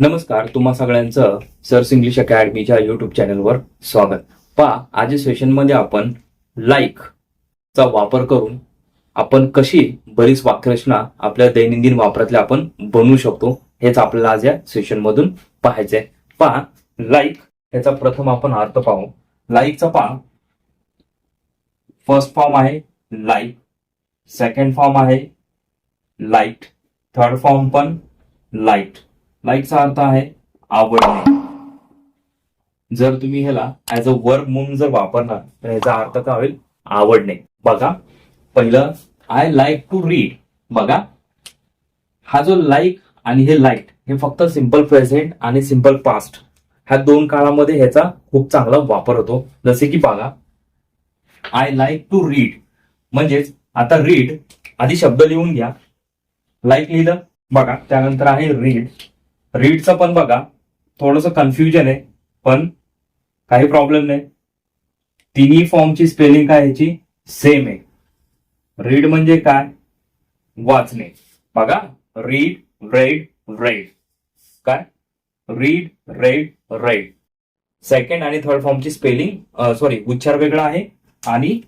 नमस्कार तुम्हा सगळ्यांचं सर्स इंग्लिश अकॅडमीच्या युट्यूब चॅनलवर स्वागत. पहा आज सेशनमध्ये आपण लाईक चा वापर करून आपण कशी बरीच वाक्यरचना आपल्या दैनंदिन वापरातल्या आपण बनवू शकतो हेच आपल्याला आज या सेशनमधून पाहायचंय. पहा लाईक याचा प्रथम आपण अर्थ पाहू. लाईकचा पहा. फर्स्ट फॉर्म आहे लाईक सेकंड फॉर्म आहे लाइट थर्ड फॉर्म पण लाइट लाईकचा अर्थ आहे आवडणे. जर तुम्ही ह्याला ऍज अ वर्क म्हणून जर वापरणार तर ह्याचा अर्थ काय होईल? आवडणे. बघा पहिलं आय लाईक टू रीड बघा हा जो लाईक आणि हे लाइट हे फक्त सिंपल प्रेझेंट आणि सिंपल पास्ट ह्या दोन काळामध्ये ह्याचा खूप चांगला वापर होतो. जसे की बघा आय लाईक टू रीड म्हणजेच आता रीड आधी शब्द लिहून घ्या. लाईक लिहिलं बघा त्यानंतर आहे रीड रीडचं पण बघा. थोडंसं कन्फ्युजन आहे पण काही प्रॉब्लेम नाही. तिन्ही फॉर्मची स्पेलिंग काय ह्याची सेम आहे. रीड म्हणजे काय? वाचणे. बघा. रीड रेड रेड काय? रीड रेड रेड सेकंड आणि थर्ड फॉर्मची स्पेलिंग सॉरी उच्चार वेगळा आहे आणि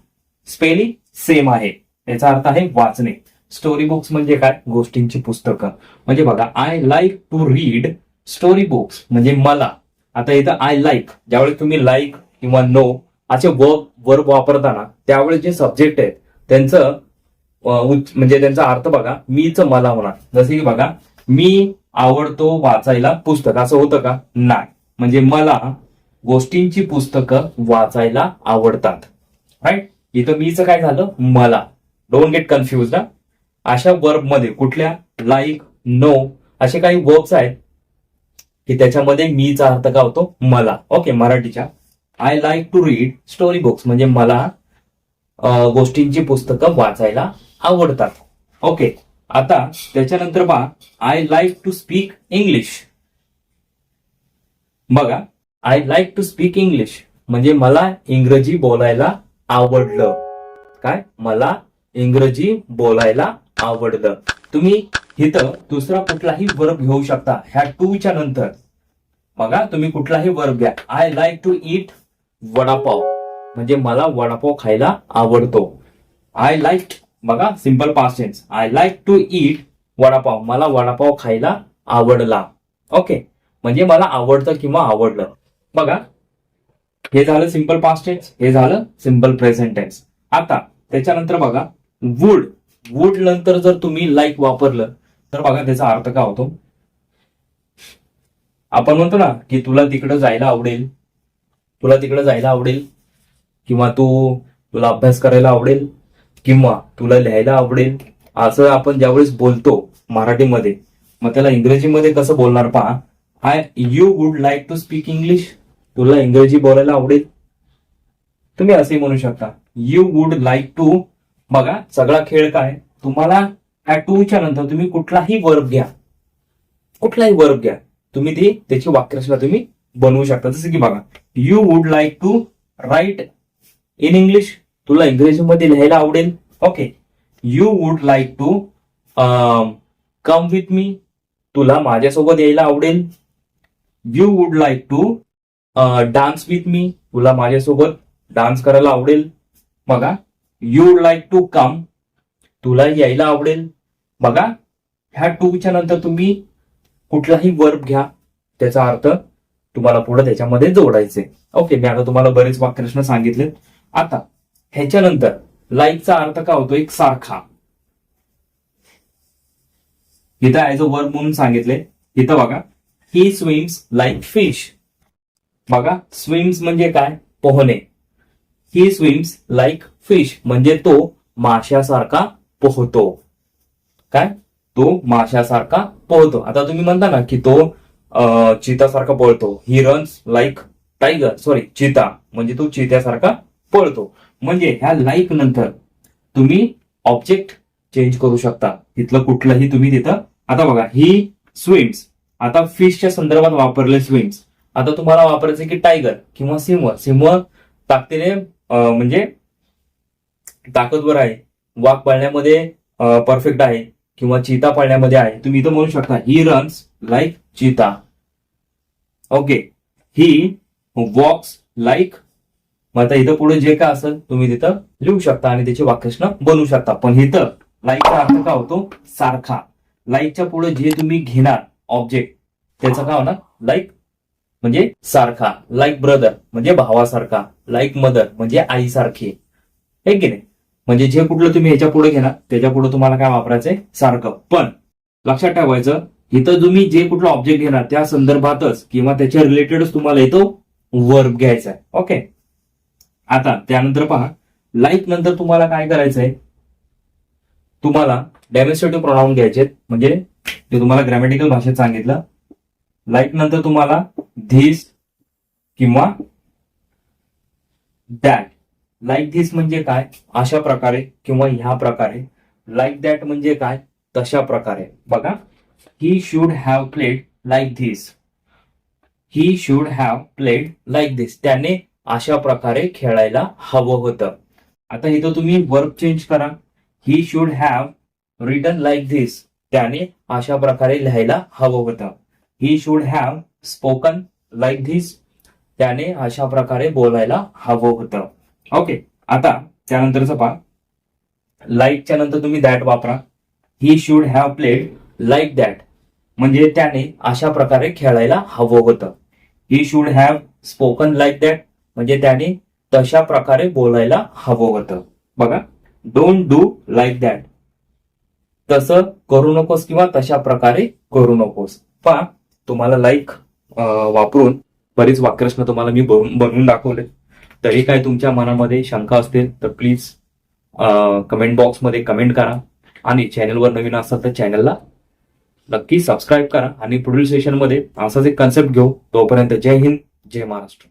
स्पेलिंग सेम आहे. याचा अर्थ आहे वाचणे. स्टोरी बुक्स म्हणजे काय? गोष्टींची पुस्तकं. म्हणजे बघा I like to read story books म्हणजे मला. आता इथं आय लाईक ज्यावेळी तुम्ही लाईक किंवा नो असे वर्ब वर्ब वापरताना त्यावेळी जे सब्जेक्ट आहेत त्यांचं म्हणजे त्यांचा अर्थ बघा मीच मला होणार. जसे की बघा मी आवडतो वाचायला पुस्तक. असं होतं का? नाही. म्हणजे मला गोष्टींची पुस्तकं वाचायला आवडतात. राईट इथं मीच काय झालं? मला. डोंट गेट कन्फ्युज ना अशा वर्बमध्ये कुठल्या? लाईक नो असे काही वर्ब्स आहेत की त्याच्यामध्ये मीचा अर्थ काय होतो? मला. ओके मराठीच्या. I like to read story books म्हणजे मला गोष्टींची पुस्तकं वाचायला आवडतात. ओके आता त्याच्यानंतर बा I like to speak English बघा. I like to speak English म्हणजे मला इंग्रजी बोलायला आवडलं. काय? मला इंग्रजी बोलायला आवडलं तुम्ही इथं दुसरा कुठलाही वर्ब घेऊ शकता. ह्या टूच्या नंतर. बघा तुम्ही कुठलाही वर्ब घ्या. I like to eat vada pav. म्हणजे मला वडापाव खायला आवडतो. आय लाईक बघा simple पासेन्स I like to eat vada pav. मला वडापाव खायला आवडला. ओके म्हणजे मला आवडतं किंवा आवडलं. बघा. हे झालं सिंपल पास्ट टेन्स हे झालं सिंपल प्रेझेंट टेन्स आता त्याच्यानंतर बघा. वूड वुड नंतर जर तुम्ही लाईक वापरलं तर बघा त्याचा अर्थ काय होतो. आपण म्हणतो ना की तुला तिकडं जायला आवडेल. तुला तिकडं जायला आवडेल. किंवा तू तुला अभ्यास करायला आवडेल. किंवा तुला लिहायला आवडेल. असं आपण ज्यावेळेस बोलतो मराठीमध्ये मग त्याला इंग्रजीमध्ये कसं बोलणार पहा. I you would like to speak English तुला इंग्रजी बोलायला आवडेल? तुम्ही असे म्हणू शकता. यू वुड लाईक टू बघा सगळा खेळ काय? तुम्हाला ह्या नंतर तुम्ही कुठलाही वर्ब घ्या. कुठलाही वर्ब घ्या. तुम्ही ती त्याची वाक्यरचना तुम्ही बनवू शकता. जसं की बघा you would like to write in English तुला इंग्रजीमध्ये लिहायला आवडेल. Okay you would like to come with me तुला माझ्यासोबत यायला आवडेल. You would like to dance with me तुला माझ्यासोबत डान्स करायला आवडेल. बघा. यू लाईक टू कम तुला यायला आवडेल. बघा ह्या टूच्या नंतर तुम्ही कुठलाही वर्ब घ्या. त्याचा अर्थ तुम्हाला पुढे त्याच्यामध्ये जोडायचे ओके मी आता तुम्हाला बरेच वाक्यरचना सांगितले. आता ह्याच्यानंतर लाईकचा अर्थ काय होतो? एक सारखा. इथं ऍज अ वर्ब म्हणून सांगितले. इथं बघा ही स्विम्स लाईक फिश बघा स्विम्स म्हणजे काय? पोहणे. ही स्विम्स लाईक फिश म्हणजे तो माशासारखा पोहतो. काय? तो माशासारखा पोहतो. आता तुम्ही म्हणता ना की तो चितासारखा पळतो. He runs like tiger sorry cheetah. म्हणजे तो चित्यासारखा पळतो. म्हणजे ह्या लाईक नंतर तुम्ही ऑब्जेक्ट चेंज करू शकता. तिथलं कुठलंही तुम्ही तिथं आता बघा ही स्विम्स आता फिशच्या संदर्भात वापरले स्विम्स आता तुम्हाला वापरायचं की टायगर किंवा सिमवर सिमवर ताकदीने म्हणजे ताकदवर आहे. वाघ पाळण्यामध्ये परफेक्ट आहे किंवा चिता पाळण्यामध्ये आहे. तुम्ही इथं म्हणू शकता he runs like cheetah. Okay he walks like मग आता इथं पुढे जे काय असेल तुम्ही तिथं लिहू शकता आणि त्याचे वाक्यश्न बनवू शकता. पण इथं लाईकचा अर्थ काय होतो? सारखा. लाईकच्या पुढे जे तुम्ही घेणार ऑब्जेक्ट त्याचं काय होणार? लाईक म्हणजे सारखा लाईक ब्रदर म्हणजे भावासारखा लाईक मदर म्हणजे आईसारखी. आहे की नाही? म्हणजे जे कुठलं तुम्ही ह्याच्या पुढे घेणार त्याच्या पुढे तुम्हाला काय वापरायचंय? सारखं. पण लक्षात ठेवायचं इथं तुम्ही जे कुठलं ऑब्जेक्ट घेणार त्या संदर्भातच किंवा त्याच्या रिलेटेडच तुम्हाला इथं वर्ब घ्यायचा आहे ओके आता त्यानंतर पहा लाईक नंतर तुम्हाला काय करायचंय? तुम्हाला डेमॉन्स्ट्रेटिव्ह प्रोनाऊन घ्यायचे म्हणजे ते तुम्हाला ग्रॅमॅटिकल भाषेत सांगितलं. लाईक नंतर तुम्हाला धिस किंवा दॅट लाईक धिस म्हणजे काय? अशा प्रकारे किंवा ह्या प्रकारे. लाईक दॅट म्हणजे काय? तशा प्रकारे. बघा. He should have played like this he should have played like this त्याने अशा प्रकारे खेळायला हवं होतं. आता इथं तुम्ही वर्क चेंज करा. He should have written like this त्याने अशा प्रकारे लिहायला हवं होतं. He should have spoken like this त्याने अशा प्रकारे बोलायला हवं होतं. ओके आता त्यानंतरचं पहा. लाईकच्या नंतर तुम्ही दॅट वापरा. He should have played like that म्हणजे त्याने अशा प्रकारे खेळायला हवं होतं. He should have spoken like that म्हणजे त्याने तशा प्रकारे बोलायला हवं होतं. बघा. डोंट डू लाईक दॅट तसं करू नकोस किंवा तशा प्रकारे करू नकोस. पहा तुम्हाला लाईक वापरून बरीच वाक्यरचना तुम्हाला मी बनवून बनवून दाखवले. तरी काय तुमच्या मनामध्ये शंका असतील तर प्लीज कमेंट बॉक्समध्ये कमेंट करा. आणि चॅनलवर नवीन असाल तर चॅनलला नक्की सबस्क्राईब करा. आणि पुढील सेशनमध्ये असाच एक कन्सेप्ट घेऊ. तोपर्यंत जय हिंद जय महाराष्ट्र.